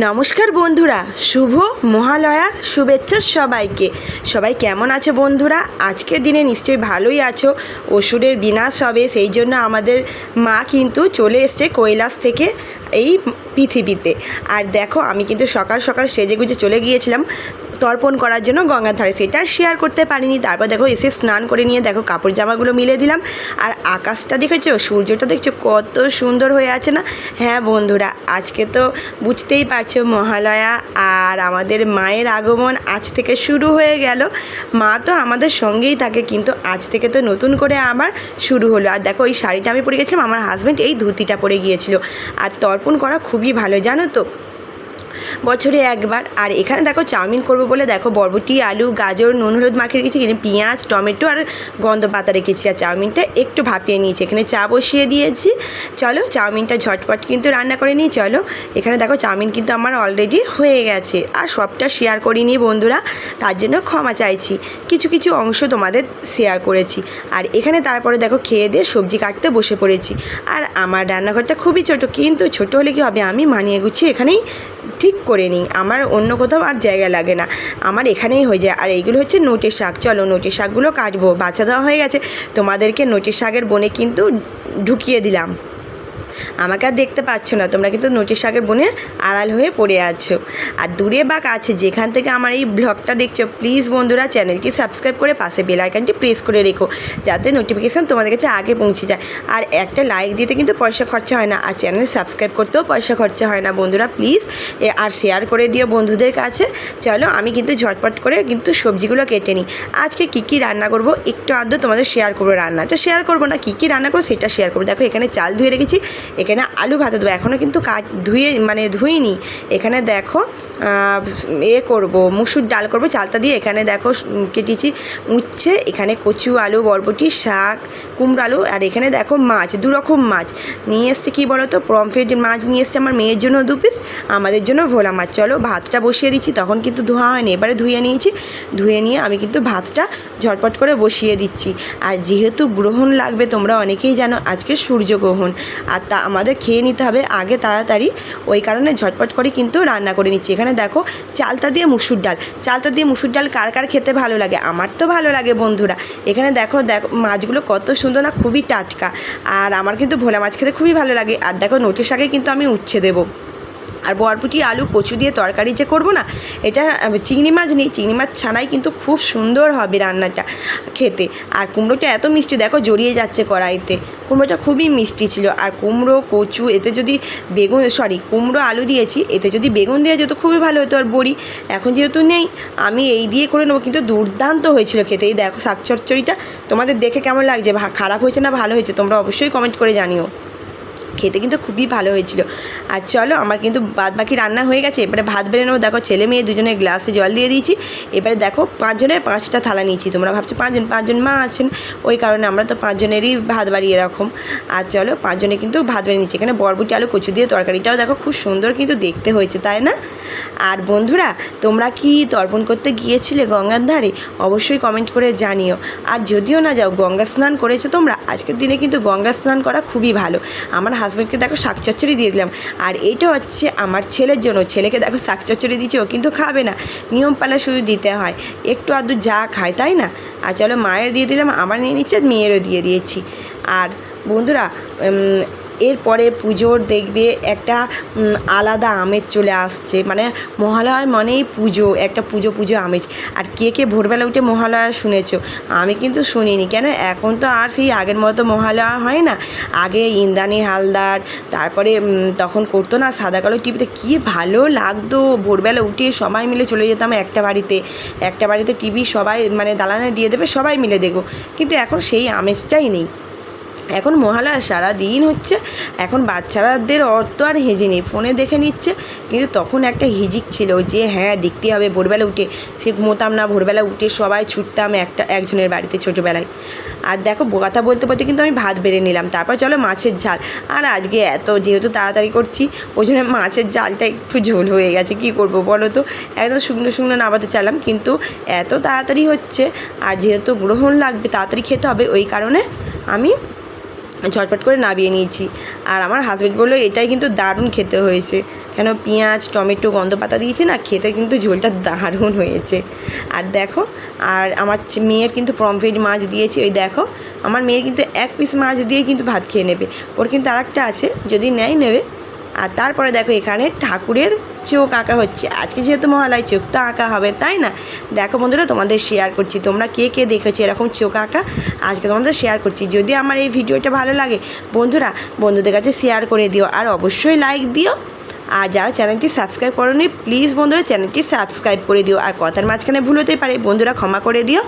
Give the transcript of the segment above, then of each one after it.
নমস্কার বন্ধুরা, শুভ মহালয়ার শুভেচ্ছা সবাইকে। সবাই কেমন আছো বন্ধুরা? আজকের দিনে নিশ্চয়ই ভালোই আছো, ওষুধের বিনাশ হবে, সেই জন্য আমাদের মা কিন্তু চলে এসছে কৈলাস থেকে এই পৃথিবীতে। আর দেখো, আমি কিন্তু সকাল সকাল সেজে গুজে চলে গিয়েছিলাম তর্পণ করার জন্য গঙ্গার ধারে সেটা শেয়ার করতে পারিনি। তারপর দেখো এসে স্নান করে নিয়ে দেখো কাপড় জামাগুলো মিলে দিলাম। আর আকাশটা দেখেছ? সূর্যটা দেখছ? কত সুন্দর হয়ে আছে না? হ্যাঁ বন্ধুরা, আজকে তো বুঝতেই পারছ মহালয়া আর আমাদের মায়ের আগমন আজ থেকে শুরু হয়ে গেল। মা তো আমাদের সঙ্গেই থাকে, কিন্তু আজ থেকে তো নতুন করে আবার শুরু হলো। আর দেখো ওই শাড়িটা আমি পরে গেছিলাম, আমার হাজব্যান্ড এই ধুতিটা পরে গিয়েছিল। আর তর্পণ করা খুবই ভালো, জানো তো? বছরে একবার। আর এখানে দেখো চাউমিন করব বলে দেখো বরবটি, আলু, গাজর, নুন, হলুদ মাখিয়ে রেখেছি, এখানে পেঁয়াজ, টমেটো আর গন্ধ পাতা রেখেছি। আর চাউমিনটা একটু ভাপিয়ে নিয়েছি। এখানে চা বসিয়ে দিয়েছি। চলো চাউমিনটা ঝটপট কিন্তু রান্না করে নিই। চলো, এখানে দেখো চাউমিন কিন্তু আমার অলরেডি হয়ে গেছে। আর সবটা শেয়ার করিনি বন্ধুরা, তার জন্য ক্ষমা চাইছি। কিছু কিছু অংশ তোমাদের শেয়ার করেছি। আর এখানে তারপরে দেখো খেয়ে দিয়ে সবজি কাটতে বসে পড়েছি। আর আমার রান্নাঘরটা খুবই ছোট, কিন্তু ছোট হলে কি হবে? আমি মানিয়ে গুছিয়ে এখানেই ঠিক করে নিই। আমার অন্য কোথাও আর জায়গা লাগে না। আমার এখানেই হয়ে যায়। আর এইগুলো হচ্ছে নোটের শাক। চলো নোটের শাকগুলো কাটবো। বাছা দেওয়া হয়ে গেছে। তোমাদেরকে নোটের শাকের বনে কিন্তু ঢুকিয়ে দিলাম। আমাকে আর দেখতে পাচ্ছ না। তোমরা কিন্তু নোটিশ শাকের বনে আড়াল হয়ে পড়ে আছো। আর দূরে বা কাছে যেখান থেকে আমার এই ব্লগটা দেখছ প্লিজ বন্ধুরা চ্যানেলটি সাবস্ক্রাইব করে পাশে বেল আইকনটি প্রেস করে রেখো, যাতে নোটিফিকেশান তোমাদের কাছে আগে পৌঁছে যায়। আর একটা লাইক দিতে কিন্তু পয়সা খরচা হয় না, আর চ্যানেল সাবস্ক্রাইব করতেও পয়সা খরচা হয় না বন্ধুরা প্লিজ আর শেয়ার করে দিও বন্ধুদের কাছে। চলো, আমি কিন্তু ঝটপট করে কিন্তু সবজিগুলো কেটে নিই। আজকে কী কী রান্না করব, একটু আধটু তোমাদের শেয়ার করব রান্নাটা শেয়ার করব না, কী কী রান্না করব সেটা শেয়ার করব। দেখো, এখানে চাল ধুয়ে রেখেছি এখানে আলু ভাতে দেবো। এখনও কিন্তু কাজ ধুয়ে মানে ধুইনি। এখানে দেখো এ করব, মুসুর ডাল করব, চালতা দিয়ে এখানে দেখো কেটেছি উচ্ছে, এখানে কচু আলু, বরবটি, শাক, কুমড়ো আলু, আর এখানে দেখো মাছ দু রকম মাছ। নিয়ে এসছে কী বলো তো প্রমফ্রেট মাছ নিয়ে এসছে আমার মেয়ের জন্য দু পিস আমাদের জন্য ভোলা মাছ। চলো ভাতটা বসিয়ে দিচ্ছি, তখন কিন্তু ধোয়া হয়নি, এবারে ধুয়ে নিয়েছি। ধুয়ে নিয়ে আমি কিন্তু ভাতটা ঝটপট করে বসিয়ে দিচ্ছি। আর যেহেতু গ্রহণ লাগবে, তোমরা অনেকেই জানো, আজকে সূর্যগ্রহণ আর তা আমাদের খেয়ে নিতে হবে, আগে তাড়াতাড়ি, ওই কারণে ঝটপট করে কিন্তু রান্না করে নিচ্ছি। এখানে দেখো চালতা দিয়ে মুসুর ডাল। চালতা দিয়ে মুসুর ডাল কার কার খেতে ভালো লাগে? আমার তো ভালো লাগে বন্ধুরা। এখানে দেখো দেখো মাছগুলো কত সুন্দর না খুবই টাটকা। আর আমার কিন্তু ভোলা মাছ খেতে খুবই ভালো লাগে। আর দেখো নোটের শাকে কিন্তু আমি উচ্ছে দেবো। আর বরপুটি আলু, কচু দিয়ে তরকারি যে করব না, এটা চিংড়ি মাছ নেই। চিংড়ি মাছ ছাড়াই কিন্তু খুব সুন্দর হবে রান্নাটা খেতে। আর কুমড়োটা এত মিষ্টি, দেখো জড়িয়ে যাচ্ছে কড়াইতে। কুমড়োটা খুবই মিষ্টি ছিল। আর কুমড়ো, কচু, এতে যদি বেগুন সরি কুমড়ো, আলু দিয়েছি, এতে যদি বেগুন দেওয়া যেত খুবই ভালো হতো। আর বড়ি এখন যেহেতু নেই, আমি এই দিয়ে করে নেব। কিন্তু দুর্দান্ত হয়েছিল খেতে। এই দেখো শাক চচ্চড়িটা, তোমাদের দেখে কেমন লাগছে? খারাপ হয়েছে না ভালো হয়েছে? তোমরা অবশ্যই কমেন্ট করে জানিও। খেতে কিন্তু খুবই ভালো হয়েছিল। আর চলো, আমার কিন্তু বাদ বাকি রান্না হয়ে গেছে। এবারে ভাত বেড়ে নেব। দেখো, ছেলে মেয়ে দুজনে গ্লাসে জল দিয়ে দিয়েছি। এবারে দেখো, পাঁচজনের পাঁচটা থালা নিয়েছি। তোমরা ভাবছ পাঁচজন পাঁচজন মা আছেন? ওই কারণে আমরা তো পাঁচজনেরই ভাত বাড়ি এরকম আর চলো, পাঁচজনে কিন্তু ভাত বেড়ে নিচ্ছি এখানে বরবটি, আলু, কচু দিয়ে তরকারিটাও দেখো খুব সুন্দর কিন্তু দেখতে হয়েছে, তাই না? আর বন্ধুরা, তোমরা কি তর্পণ করতে গিয়েছিলে গঙ্গার ধারে? অবশ্যই কমেন্ট করে জানিও। আর যদিও না যাও, গঙ্গা স্নান করেছ তোমরা আজকের দিনে কিন্তু গঙ্গা স্নান করা খুবই ভালো। আমার হাজব্যান্ডকে দেখো শাক চচ্চড়ি দিয়ে দিলাম। আর এইটা হচ্ছে আমার ছেলের জন্য। ছেলেকে দেখো শাক চচ্চড়ি দিচ্ছে ও কিন্তু খাবে না। নিয়ম পালা শুধু দিতে হয়। একটু আধটু যা খায়, তাই না? আর চলো মায়ের দিয়ে দিলাম, আমার নিয়ে নিচ্ছে, মেয়েরও দিয়ে দিয়েছি। আর বন্ধুরা এরপরে পুজোর দেখবে একটা আলাদা আমেজ চলে আসছে। মানে মহালয় মানেই পুজো, একটা পুজো পুজো আমেজ। আর কে কে ভোরবেলা উঠে মহালয়া শুনেছ? আমি কিন্তু শুনিনি। কেন? এখন তো আর সেই আগের মতো মহালয়া হয় না। আগে ইন্দ্রাণী হালদার, তারপরে তখন করতো না সাদা কালো টিভিতে। কী ভালো লাগতো। ভোরবেলা উঠে সবাই মিলে চলে যেতাম একটা বাড়িতে। একটা বাড়িতে টিভি সবাই মানে দালানে দিয়ে দেবে, সবাই মিলে দেখব। কিন্তু এখন সেই আমেজটাই নেই। এখন মহালয়া সারা দিন হচ্ছে, এখন বাচ্চারাদের অর্থ আর হেজে নেই। ফোনে দেখে নিচ্ছে, কিন্তু তখন একটা হিজিক ছিল যে হ্যাঁ দেখতে হবে ভোরবেলা উঠে। সে ঘুমোতাম না, ভোরবেলা উঠে সবাই ছুটতাম একটা, একজনের বাড়িতে ছোটোবেলায়। আর দেখো, কথা বলতে বলতে কিন্তু আমি ভাত বেড়ে নিলাম। তারপর চলো মাছের ঝাল। আর আজকে এত যেহেতু তাড়াতাড়ি করছি, ওই জন্য মাছের ঝালটা একটু ঝোল হয়ে গেছে। কি করব বলো তো? একদম শুকনো শুকনো নামাতে চাইলাম কিন্তু এত তাড়াতাড়ি হচ্ছে, আর যেহেতু গ্রহণ লাগবে, তাড়াতাড়ি খেতে হবে, ওই কারণে আমি ঝটপট করে নাবিয়ে নিয়েছি। আর আমার হাজব্যান্ড বলল, এটাই কিন্তু দারুণ খেতে হয়েছে। কেন পেঁয়াজ, টমেটো গন্ধ পাতা দিয়েছি না? খেতে কিন্তু ঝোলটা দারুণ হয়েছে। আর দেখো, আর আমার মেয়ের কিন্তু পমফ্রেট মাছ দিয়েছি। ওই দেখো, আমার মেয়ের কিন্তু এক পিস মাছ দিয়ে কিন্তু ভাত খেয়ে নেবে। ওর কিন্তু আর আছে, যদি নেয়, নেবে। আর তারপরে দেখো, এখানে ঠাকুরের চোখ আঁকা হচ্ছে। আজকে যেহেতু মহালয় চোখ, তো আঁকা হবে, তাই না? দেখো বন্ধুরা, তোমাদের শেয়ার করছি। তোমরা কে কে দেখেছ এরকম চোখ আঁকা? আজকে তোমাদের শেয়ার করছি। যদি আমার এই ভিডিওটা ভালো লাগে, বন্ধুরা, বন্ধুদের কাছে শেয়ার করে দিও। আর অবশ্যই লাইক দিও। আর যারা চ্যানেলটি সাবস্ক্রাইব করোনি প্লিজ বন্ধুরা চ্যানেলটি সাবস্ক্রাইব করে দিও। আর কথার মাঝখানে ভুল হতে পারে, বন্ধুরা, ক্ষমা করে দিও।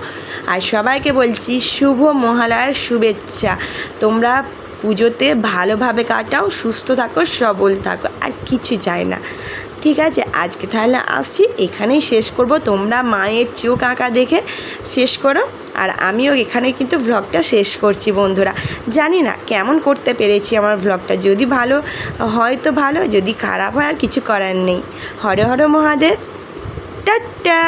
আর সবাইকে বলছি, শুভ মহালয়ার শুভেচ্ছা। তোমরা পুজোতে ভালোভাবে কাটাও, সুস্থ থাকো, সবল থাকো, আর কিছু চাই না। ঠিক আছে, আজকে তাহলে আসছি, এখানেই শেষ করব। তোমরা মায়ের চোখ আঁকা দেখে শেষ করো। আর আমিও এখানে কিন্তু ভ্লগটা শেষ করছি বন্ধুরা। জানি না কেমন করতে পেরেছি আমার ভ্লগটা যদি ভালো হয় তো ভালো, যদি খারাপ হয় আর কিছু করার নেই। হরে হরে মহাদেব। টাটা!